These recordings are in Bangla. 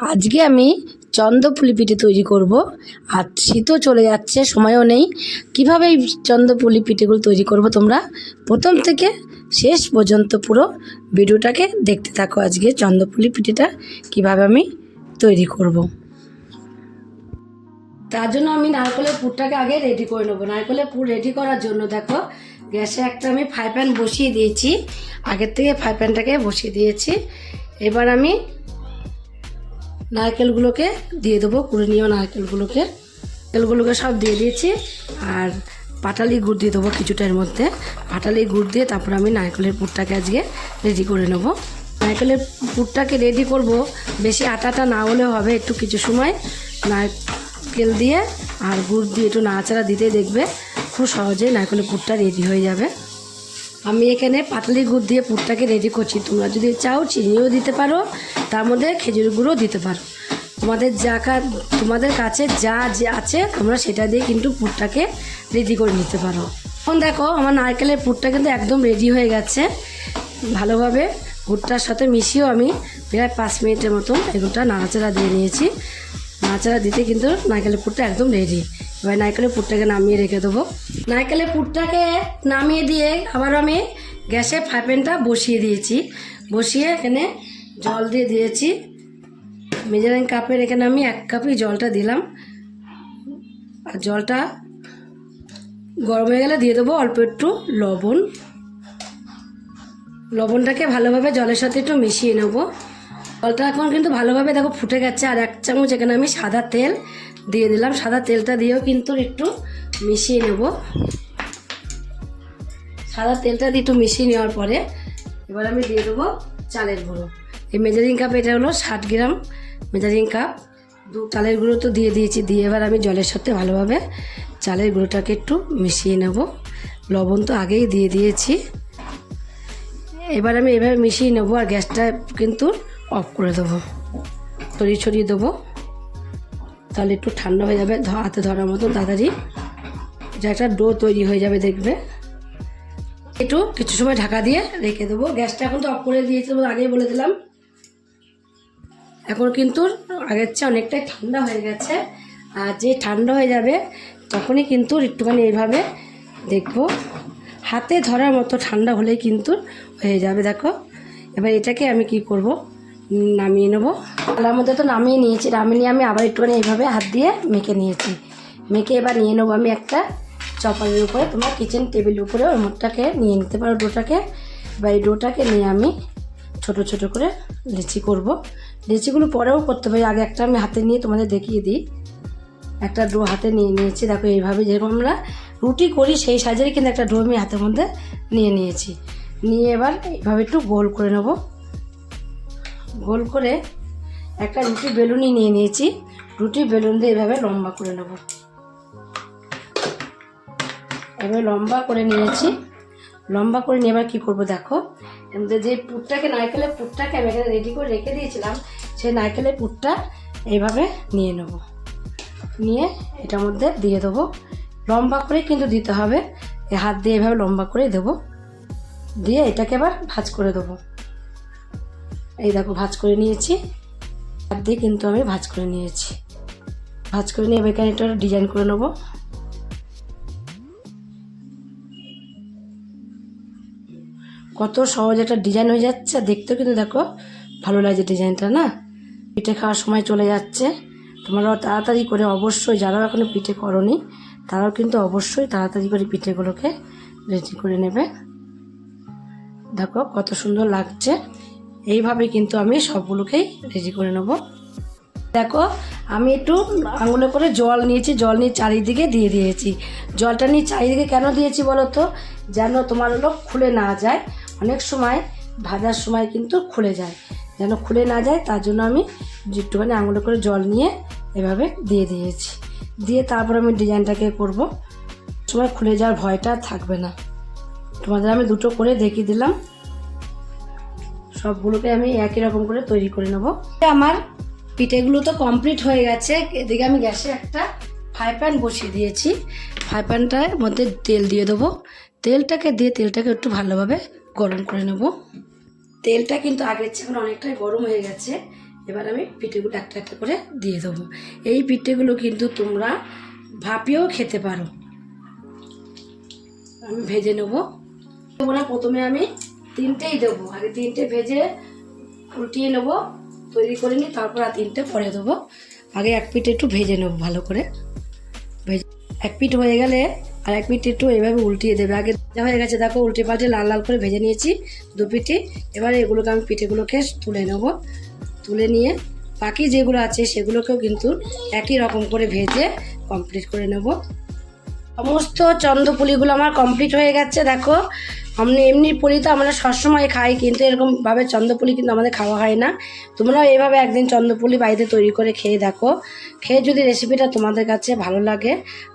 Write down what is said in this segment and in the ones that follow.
আজকে আমি চন্দ্রপুলি পিঠে তৈরি করব। আর শীতও চলে যাচ্ছে, সময়ও নেই। কীভাবে এই চন্দ্রপুলি পিঠেগুলো তৈরি করব তোমরা? প্রথম থেকে শেষ পর্যন্ত পুরো ভিডিওটাকে দেখতে থাকো আজকে চন্দ্রপুলি পিঠেটা কীভাবে আমি তৈরি করব। তার জন্য আমি নারকলের পুরটাকে আগে রেডি করে নেব। নারকলের পুর রেডি করার জন্য দেখো, গ্যাসে একটা আমি ফ্রাই প্যান বসিয়ে দিয়েছি। আগের থেকে ফ্রাই প্যানটাকে বসিয়ে দিয়েছি। এবার আমি নারকেলগুলোকে দিয়ে দেবো, কুড়ে নিয়ে নারকেলগুলোকে। তেলগুলোকে সব দিয়ে দিয়েছি, আর পাটালি গুড় দিয়ে দেবো কিছুটার মধ্যে। পাটালি গুড় দিয়ে তারপর আমি নারকেলের পুরটাকে আজকে রেডি করে নেব। নারকেলের পুরটাকে রেডি করব, বেশি আটাটা না হলেও হবে একটু কিছু সময়। নারকেল দিয়ে আর গুড় দিয়ে একটু নাড়াচাড়া দিতে দেখবে, খুব সহজেই নারকেলের পুরটা রেডি হয়ে যাবে। আমি এখানে পাতলি গুড় দিয়ে পুরটাকে রেডি করছি। তোমরা যদি চাও চিনিও দিতে পারো, তার মধ্যে খেজুর গুঁড়ো দিতে পারো। তোমাদের যা তোমাদের কাছে যা যে আছে, তোমরা সেটা দিয়ে কিন্তু পুরটাকে রেডি করে নিতে পারো। এখন দেখো, আমার নারকেলের পুরটা কিন্তু একদম রেডি হয়ে গেছে। ভালোভাবে গুড়টার সাথে মিশিয়েও আমি প্রায় পাঁচ মিনিটের মতন এগুলোটা নাড়াচাড়া দিয়ে নিয়েছি। নাড়াচাড়া দিতে কিন্তু নারকেলের পুরটা একদম রেডি এবার নারকেলের পুরটাকে নামিয়ে রেখে দেবো। নারকেলের পুরটাকে নামিয়ে দিয়ে আবার আমি গ্যাসে ফ্রাই প্যানটা বসিয়ে দিয়েছি। বসিয়ে এখানে জল দিয়ে দিয়েছি। মেজারিং কাপের এখানে আমি এক কাপই জলটা দিলাম। আর জলটা গরম হয়ে গেলে দিয়ে দেবো অল্প একটু লবণ। লবণটাকে ভালোভাবে জলের সাথে একটু মিশিয়ে নেব। জলটা এখন কিন্তু ভালোভাবে দেখো ফুটে গেছে, আর এক চামচ এখানে আমি সাদা তেল দিয়ে দিলাম। সাদা তেলটা দিয়েও কিন্তু একটু মিশিয়ে নেব। সাদা তেলটা দিয়ে একটু মিশিয়ে নেওয়ার পরে এবার আমি দিয়ে দেবো চালের গুঁড়ো। এই মেজারিং কাপ, এটা হলো ষাট গ্রাম মেজারিং কাপ। দু চালের গুঁড়ো তো দিয়ে দিয়েছি, দিয়ে এবার আমি জলের সাথে ভালোভাবে চালের গুঁড়োটাকে একটু মিশিয়ে নেব। লবণ তো আগেই দিয়ে দিয়েছি। এবার আমি এভাবে মিশিয়ে নেব, আর গ্যাসটা কিন্তু অফ করে দেবো। ছড়িয়ে ছড়িয়ে দেবো। তাহলে একটু ঠান্ডা হয়ে যাবে। হাতে ধরার মতো, তাড়াতাড়ি। এটা একটা ডো তৈরি হয়ে যাবে, দেখবে। একটু কিছু সময় ঢাকা দিয়ে রেখে দেবো। গ্যাসটা এখন তো অফ করে দিয়েছি আগেই বলে দিলাম। এখন কিন্তু আগের চেয়ে অনেকটাই ঠান্ডা হয়ে গেছে। আর যে ঠান্ডা হয়ে যাবে, তখনই কিন্তু একটুখানি এইভাবে দেখব। হাতে ধরার মতো ঠান্ডা হলেই কিন্তু হয়ে যাবে, দেখো। এবার এটাকে আমি কি করব? নামিয়ে নেব। তার মধ্যে তো নামিয়ে নিয়েছি, নামিয়ে নিয়ে আমি আবার একটুখানি এইভাবে হাত দিয়ে মেখে নিয়েছি। মেখে এবার নিয়ে নেব আমি একটা চপারের উপরে, তোমার কিচেন টেবিলের উপরে ওর মুখটাকে নিয়ে নিতে পারো ডোটাকে। এবার এই ডোটাকে নিয়ে আমি ছোট ছোট করে লিচি করব। লিচিগুলো পরেও করতে পারি, আগে একটা আমি হাতে নিয়ে তোমাদের দেখিয়ে দিই। একটা ডো হাতে নিয়ে নিয়েছি, দেখো এইভাবে যেরকম আমরা রুটি করি সেই সাইজেরই কিন্তু একটা ডো আমি হাতের মধ্যে নিয়ে নিয়েছি। নিয়ে এবার এইভাবে একটু গোল করে নেব। গোল করে একটা রুটি বেলুনই নিয়ে নিয়েছি। রুটি বেলুন দিয়ে এভাবে লম্বা করে নেব। এবার লম্বা করে নিয়েছি। লম্বা করে নিয়ে এবার কী করব দেখো? যে পুরটাকে, নারকেলের পুরটাকে আমি এখানে রেডি করে রেখে দিয়েছিলাম, সেই নারকেলের পুরটা এইভাবে নিয়ে নেব। নিয়ে এটার মধ্যে দিয়ে দেবো। লম্বা করে কিন্তু দিতে হবে। হাত দিয়ে এভাবে লম্বা করে দেবো। দিয়ে এটাকে আবার ভাজ করে দেবো। এই দেখো, ভাজ করে নিয়েছি। হাত দিয়ে কিন্তু আমি ভাজ করে নিয়েছি। ভাজ করে নিয়ে এবার এখানে একটা ডিজাইন করে নেব। কত সহজ একটা ডিজাইন হয়ে যাচ্ছে। দেখতেও কিন্তু দেখো, ভালো লাগছে ডিজাইনটা না? পিঠে খাওয়ার সময় চলে যাচ্ছে। তোমরাও তাড়াতাড়ি করে অবশ্যই, যারাও এখনও পিঠে করনি, তারাও কিন্তু অবশ্যই তাড়াতাড়ি করে পিঠেগুলোকে রেডি করে নেবে। দেখো, কত সুন্দর লাগছে। এইভাবে কিন্তু আমি সবগুলোকেই রেডি করে নেব। দেখো, আমি একটু আঙুলে করে জল নিয়েছি, জল নিয়ে চারিদিকে দিয়ে দিয়েছি। জলটা নিয়ে চারিদিকে কেন দিয়েছি বলো তো? যেন তোমার হলো খুলে না যায়। অনেক সময়, ভাজার সময় কিন্তু খুলে যায়। যেন খুলে না যায়, তার জন্য আমি একটুখানি আঙুলে করে জল নিয়ে এভাবে দিয়ে দিয়েছি। দিয়ে তারপর আমি ডিজাইনটাকে করব। সময় খুলে যাওয়ার ভয়টা থাকবে না। তোমাদের আমি দুটো করে দেখিয়ে দিলাম। সবগুলোকে আমি একই রকম করে তৈরি করে নেব। আমার পিঠেগুলো তো কমপ্লিট হয়ে গেছে। এদিকে আমি গ্যাসে একটা ফ্রাই প্যান বসিয়ে দিয়েছি। ফ্রাই প্যানটার মধ্যে তেল দিয়ে দেবো। তেলটাকে দিয়ে তেলটাকে একটু ভালোভাবে গরম করে নেব। তেলটা কিন্তু আগের চেয়ে অনেকটাই গরম হয়ে গেছে। এবার আমি পিঠেগুলো একটা একটা করে দিয়ে দেবো। এই পিঠেগুলো কিন্তু তোমরা ভাপিয়েও খেতে পারো। আমি ভেজে নেব। প্রথমে আমি তিনটেই দেবো। আগে তিনটে ভেজে উল্টিয়ে নেব, তৈরি করে নিই তারপর আর তিনটে পরে দেবো। আগে এক পিঠ একটু ভেজে নেব ভালো করে। ভেজে এক পিঠ হয়ে গেলে আর এক পিঠ একটু এভাবে উল্টিয়ে দেবে। আগে হয়ে গেছে, দেখো, উল্টে পাল্টে লাল লাল করে ভেজে নিয়েছি দু পিঠে। এবারে এগুলোকে আমি পিঠেগুলোকে তুলে নেব। তুলে নিয়ে বাকি যেগুলো আছে সেগুলোকেও কিন্তু একই রকম করে ভেজে কমপ্লিট করে নেব। সমস্ত চন্দ্রপুলিগুলো আমার কমপ্লিট হয়ে গেছে, দেখো। আমরা এমনি পুলি তো আমরা সবসময় খাই, কিন্তু এরকমভাবে চন্দ্রপুলি কিন্তু আমাদের খাওয়া হয় না। তোমরাও এইভাবে একদিন চন্দ্রপুলি বাড়িতে তৈরি করে খেয়ে দেখো। খেয়ে যদি রেসিপিটা তোমাদের কাছে ভালো লাগে,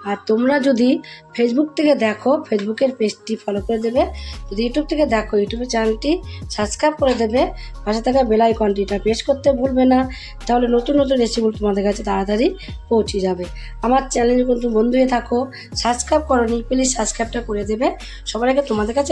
আর তোমরা যদি ফেসবুক থেকে দেখো ফেসবুকের পেজটি ফলো করে দেবে। যদি ইউটিউব থেকে দেখো ইউটিউবের চ্যানেলটি সাবস্ক্রাইব করে দেবে। পাশে থাকা বেল আইকনটিটা প্রেস করতে ভুলবে না, তাহলে নতুন নতুন রেসিপিগুলো তোমাদের কাছে তাড়াতাড়ি পৌঁছে যাবে। আমার চ্যানেল কিন্তু বন্ধু হয়ে থাকো সাবস্ক্রাইব করো নি প্লিজ সাবস্ক্রাইবটা করে দেবে। সবার আগে তোমাদের কাছে